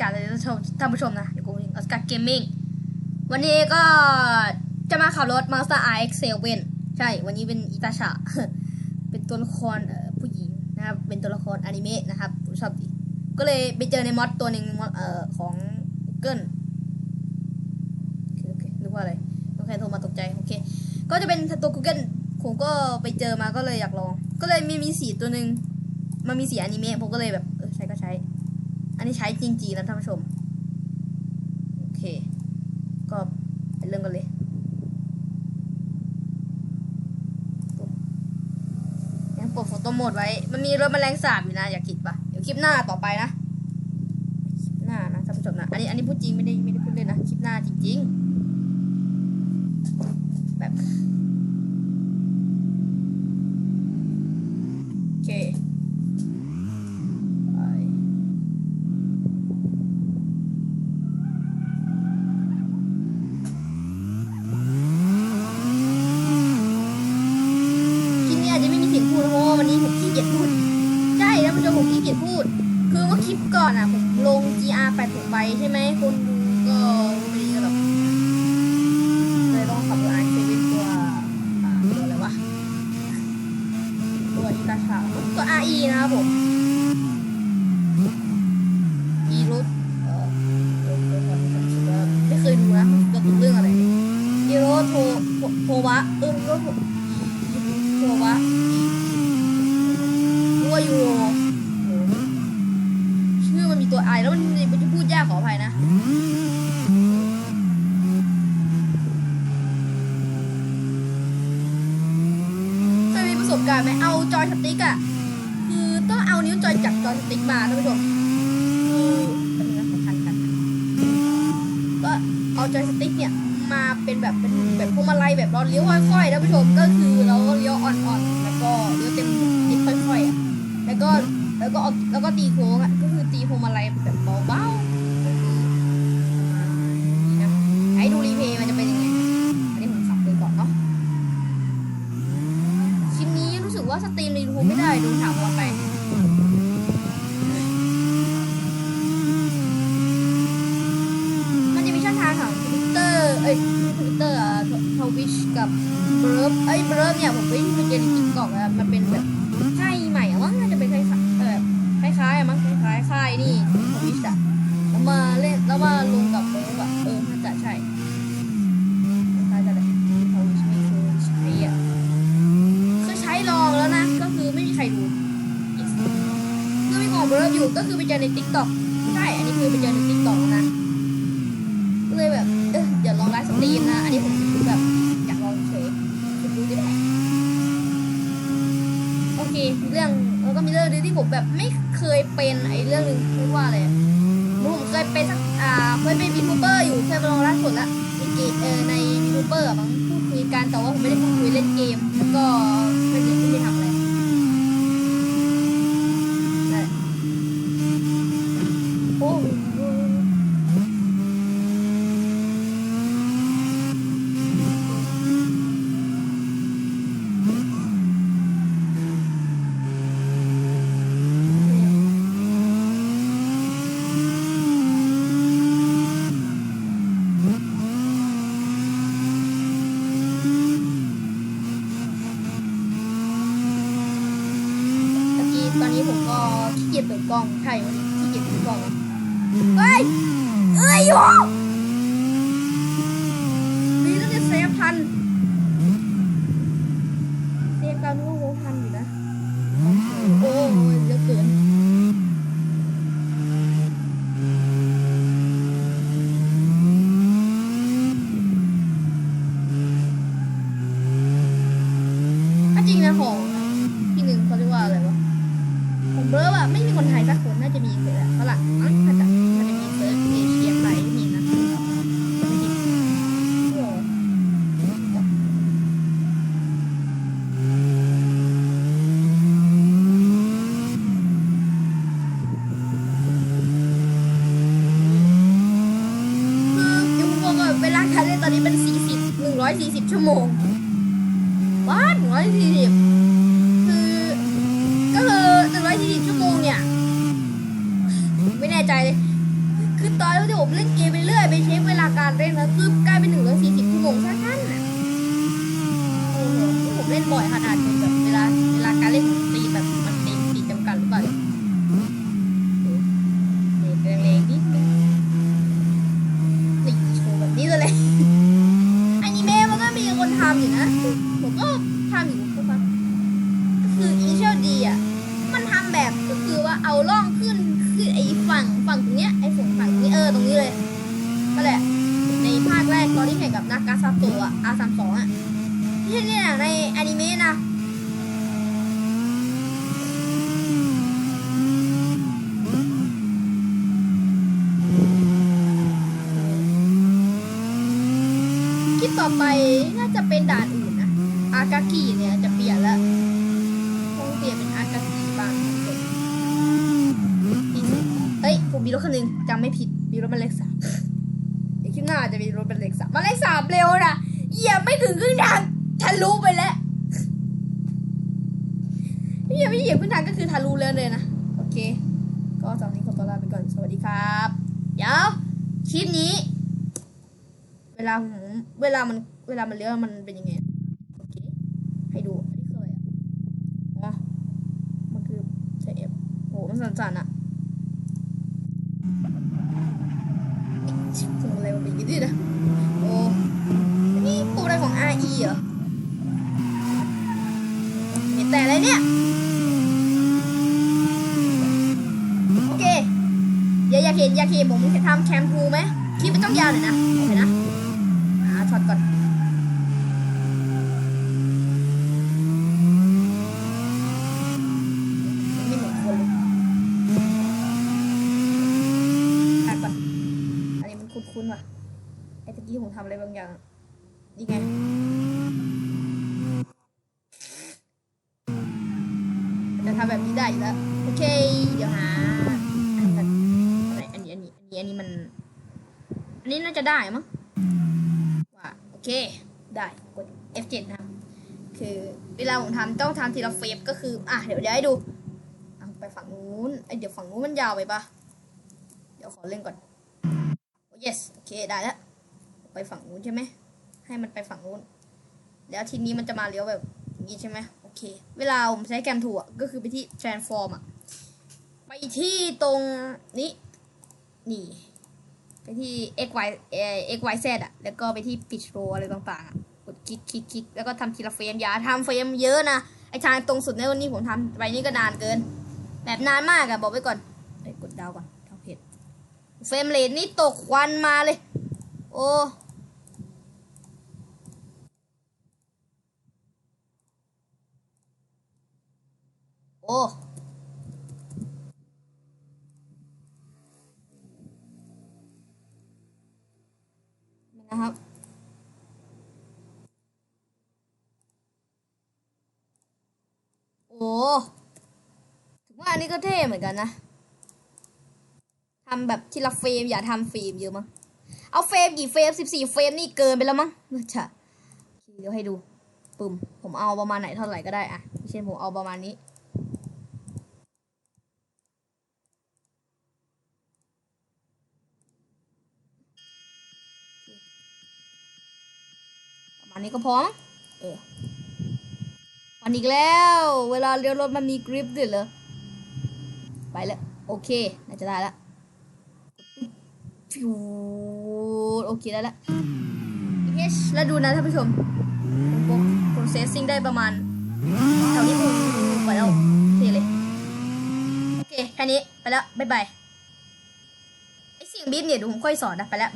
กาศเลยท่านผู้ชมท่านผู้ชมนะอยู่กับออสการ์เกมมิ่งวันนี้ก็จะมาขับรถ Mazda RX-7 ใช่ วันนี้เป็นอิตาชะเป็นตัวละครผู้หญิงนะครับ เป็นตัวละครอนิเมะนะครับผมชอบดีก็เลยไปเจอในมอดตัวหนึ่งเอ่อของ Google โอเคโอเคนึกว่าอะไรน้องแคโทรมาตกใจ โอเค ก็จะเป็นตัว Google ผมก็ไปเจอมาก็เลยอยากลอง ก็เลยมีมีสีตัวหนึ่งมันมีสีอนิเมะผมก็เลยแบบเออใช้ก็ใช้ อั นนี้ใช้จริงๆนะท่านผู้ชม โอเค ก็ไปเริ่มกันเลยยังปลดโฟโต้โหมดไว้ มันมีรถแมลงสาบอยู่นะ อย่าคิดปะเดี๋ยวคลิปหน้าต่อไปนะคลิปหน้านะท่านผู้ชมนะ อันนี้อันนี้พูดจริงไม่ได้ไม่ได้พูดเล่นนะ คลิปหน้าจริง ๆ แบบโอเคไป คลิปนี้อาจจะไม่มีเสียงพูดนะเพราะว่าวันนี้ผมขี้เกียจพูด ใช่แล้ว ผู้ชมผมขี้เกียจพูด คือเมื่อคลิปก่อนอะผมลง GR 8ผมไปใช่ไหมคนดูก็ไม่ได้เยอะหรอกเลยต้องขับรถ i 7ตัวอ่าตัวอะไรวะตัวอีตาชาตัว RE นะครับผม e รถเอ่อเดี๋ยวเดี๋ยวก่อนผมคิดว่าไม่เคยดูนะเกี่ยวกับเรื่องอะไรอีโรโทโทโทวะเออโรโท โทวะรัวยูโรชื่อ มีตัวไอแล้วมันมันจะพูดยากขออภัยนะเคยมีประสบการณ์ไหมเอาจอยสติ๊กอะคือต้องเอานิ้วจอยจับจอยสติ๊กมาท่านผู้ชมเป็นไงสำคัญกันก็เอาจอยสติ๊กเนี่ยมาเป็นแบบเป็นแบบพวงมาลัยแบบเราเลี้ยวค่อยๆท่านผู้ชมก็คือเราเลี้ยวอ่อนๆแล้วก็เลี้ยวเต็มนิดค่อยๆอะแล้วก็ แล้วก็เอาแล้วก็ตีโค้งอะก็คือตีพวงมาลัยแบบเบาๆก็คือนี้นะให้ดูรีเพย์มันจะเป็นยังไงอันนี้ผมขับไปก่อนเนาะคลิปนี้รู้สึกว่าสตรีมในยูทูไม่ได้ดูถามวันไปมันจะมีช่องทางของทวิตเตอร์เอ้ยทวิตเตอร์อะทวิชกับเบิร์ฟเอ้ยเบิร์ฟเนี่ยผมไปไปเจอในติ๊กต็อกอะมันเป็นแบบค่ายใหม่ ค่ายนี่ทวิชอะแล้วมาเล่นแล้วมาลงกับเบิร์ฟอะเออน่าจะใช่คล้ายๆกันเลยทวิชไม่เคยใช้อะคือใช้ลองแล้วนะ ก็คือไม่มีใครดูคือมีของเบิร์อยู่ก็คือไปเจอในติ๊กต็อกใช่ อันนี้คือไปเจอในติ๊กต็อกนะ ก็เลยแบบ เออเดี๋ยวลองไลฟ์สตรีมนะ อันนี้ผมแบบอยากลองเฉยคุณดูได้ไหมโอเคมีเรื่องแล้วก็มีเรื่องหนึงที่ ผมแบบไม่เคยเป็นไอ้เรื่องนึงเรียกว่าอะไรผมเคยเป็นสักอ่าเคยเป็นยูทูบเบอร์อยู่เคยไปลองล่าสดละในเกมเออในยูทูบเบอร์บางพูดคุยกันแต่ว่าผมไม่ได้พูดคุยเล่นเกมแล้วก็ไม่ได้ไม่ได้ทำอะไรนั่นแหละโอ้โห ตะกี้ตอนนี้ผมก็ขี้เกล้องใช่วันนี้ขี้เกียจเปิดกล้องเฮ้ยเอ้ยโยนี่ต้องจะเซฟทันเซฟการรู้ว่าพันอยู่นะโอ้ยเยอะเกินถ้าจริงนะของที่หนึ่งเขาเรียกว่าอะไรวะ ผมเบลอว่าไม่มีคนไทยสักคนน่าจะมีเลยแหละฝรั่งมั้งน่าจะน่าจะมีเซิร์ฟเอเชียไปมีนะไม่ผิดโอ้คือยูทูบก็เวลาการเล่นตอนนี้เป็นสี่สิบหนึ่งร้อยสี่สิบชั่วโมงว้าหนึ่งร้อยสี่สิบคือ ก็คือหนึ่งร้อยสี่สิบชั่วโมงเนี่ย ไม่แน่ ใจเลยตอนที่ผมเล่นเกมไปเรื่อยไปเช็คเวลาการเล่นนะคือกลายเป็นหนึ่งร้อยสี่สิบชั่วโมงสั้นๆน่ะโอ้โหนี่ผมเล่นบ่อยขนาดจนแบบเวลาเวลาการเล่นผมตีแบบมันตีตีจำกัดหรือเปล่าเนี่ยนี่เป็นแรงๆนิดนึงนี่โชว์แบบนี้เลย อนิเมะมันก็มีคนทำอยู่นะ ผมก็ทำอยู่ทุกครั้งก็คืออีเชลดีอะ มันทำแบบก็คือว่าเอาล่องขึ้นคือไอ้ฝั่งฝั่งตรงเนี้ยไอ้ฝั่งฝั่งนี้เออตรงนี้เลยก็แหละ ในภาคแรกตอนที่แข่งกับนากาซาโตะอา สามสองอะที่ใช่เนี่ยในอนิเมะนะคลิปต่อไปน่าจะเป็นด่านอื่นนะอากากิเนี่ยจะเปลี่ยนแล้วคงเปลี่ยนเป็นอากากิบางคนเฮ้ยผมมีรถคันหนึงจำไม่ผิดมีรถเป็นเลขสามเดี๋ยวคลิปหน้าจะมีรถเป็นเลขสามมาเลขสามเร็วนะ เหยียบไม่ถึงครึ่งทางทะลุไปแล้วเหยียบไม่เหยียบครึ่งทางก็คือทะลุแล้วเลยนะ โอเค ก็สำหรับนนี้ขอตัวลาไปก่อน สวัสดีครับ เดี๋ยวคลิปนี้ เวลาผมเวลามันเวลามันเลี้ยวมันเป็นยังไง โอเค ให้ดู อันนี้คืออะไรอะอ๋อมันคือใช้เอฟโห มันสั่นๆอะปุ่มอะไรมันเป็นอย่างนี้ด้วยนะโอ้อันนี่ปุ่มอะไรของ RE เหรอมีแต่อะไรเนี่ย โอเคอย่าอยากเห็นอยากเห็นผมจะทำแคมพูไหมคลิปไม่ต้องยาวเลยนะโอเคนะหาช็อตก่อนอนคนเลยอ่านก่อนอันนี้มันคุ้นๆว่ะ ไอ้ตะกี้ผมทำอะไรบางอย่างนี่ไง อันนี้อันนี้มันอันนี้น่าจะได้มั้งว่าโอเค ได้กด F7 นะคือเวลาผมทำต้องทำทีละเฟสก็คือ อะเดี๋ยวเดี๋ยวให้ดูไปฝั่งนู้นไอเดี๋ยวฝั่งนู้นมันยาวไปปะเดี๋ยวขอเล่นก่อนโอ้ yes โอเคได้แล้วไปฝั่งนู้นใช่ไหมให้มันไปฝั่งนู้นแล้วทีนี้มันจะมาเลี้ยวแบบนี้ใช่ไหมโอเค เวลาผมใช้แกมถูอะก็คือไปที่ transform อะไปที่ตรงนี้ นี่ ไปที่ x y เอ่อ x y z อะ แล้วก็ไปที่ pitch row อะไรต่างๆอะกดคลิกคลิกคลิกแล้วก็ทำทีละเฟรมอย่าทำเฟรมเยอะนะไอทางตรงสุดในวันนี้ผมทำไปนี่ก็นานเกิน แบบนานมากอะบอกไว้ก่อนเอ้ยกดดาวก่อนดาวเพจเฟรมเรทนี่ตกควันมาเลย โอ้โอ้ อันนี้ก็เท่เหมือนกันนะทำแบบทีละเฟรมอย่าทำเฟรมเยอะมั้งเอาเฟรมกี่เฟรมสิบสี่เฟรมนี่เกินไปแล้วมั้งน่าจะเดี๋ยวให้ดูปึ้มผมเอาประมาณไหนเท่าไหร่ก็ได้อะเช่นผมเอาประมาณนี้ประมาณนี้ก็พอมั้งเออวันอีกแล้ว เวลาเลี้ยวรถมันมีกริปด้วยเหรอ ไปแล้ว โอเค น่าจะได้แล้วฟิวโอเคได้แล้วเฮชแล้วดูนะท่านผู้ชมผม processing ได้ประมาณแถวนี้ผมไปแล้วเท่เลย โอเค แค่นี้ ไปแล้ว บ๊ายบาย ไอเสียงบีบเนี่ยเดี๋ยวผมค่อยสอนนะ ไปแล้ว